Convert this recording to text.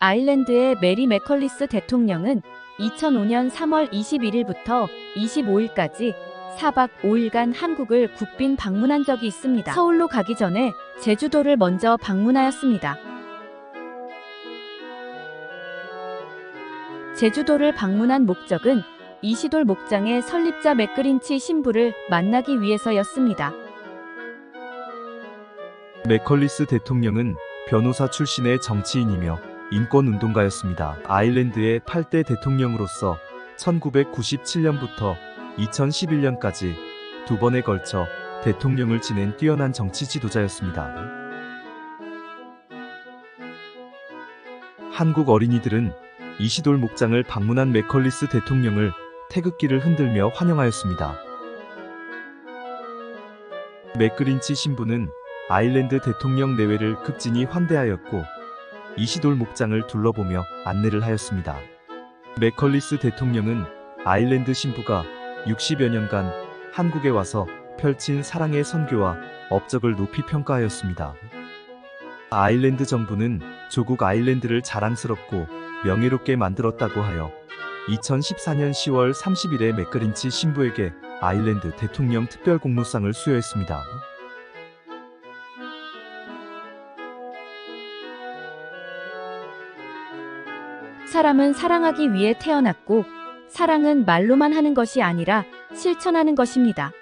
아일랜드의 메리 맥컬리스 대통령은 2005년 3월 21일부터 25일까지 4박 5일간 한국을 국빈 방문한 적이 있습니다. 서울로 가기 전에 제주도를 먼저 방문하였습니다. 제주도를 방문한 목적은 이시돌 목장의 설립자 맥그린치 신부를 만나기 위해서였습니다. 맥컬리스 대통령은 변호사 출신의 정치인이며 인권운동가였습니다. 아일랜드의 8대 대통령으로서 1997년부터 2011년까지 두 번에 걸쳐 대통령을 지낸 뛰어난 정치 지도자였습니다. 한국 어린이들은 이시돌 목장을 방문한 맥컬리스 대통령을 태극기를 흔들며 환영하였습니다. 맥그린치 신부는 아일랜드 대통령 내외를 극진히 환대하였고 이시돌 목장을 둘러보며 안내를 하였습니다. 맥컬리스 대통령은 아일랜드 신부가 60여 년간 한국에 와서 펼친 사랑의 선교와 업적을 높이 평가하였습니다. 아일랜드 정부는 조국 아일랜드를 자랑스럽고 명예롭게 만들었다고 하여 2014년 10월 30일에 맥그린치 신부에게 아일랜드 대통령 특별 공로상을 수여했습니다. 사람은 사랑하기 위해 태어났고, 사랑은 말로만 하는 것이 아니라 실천하는 것입니다.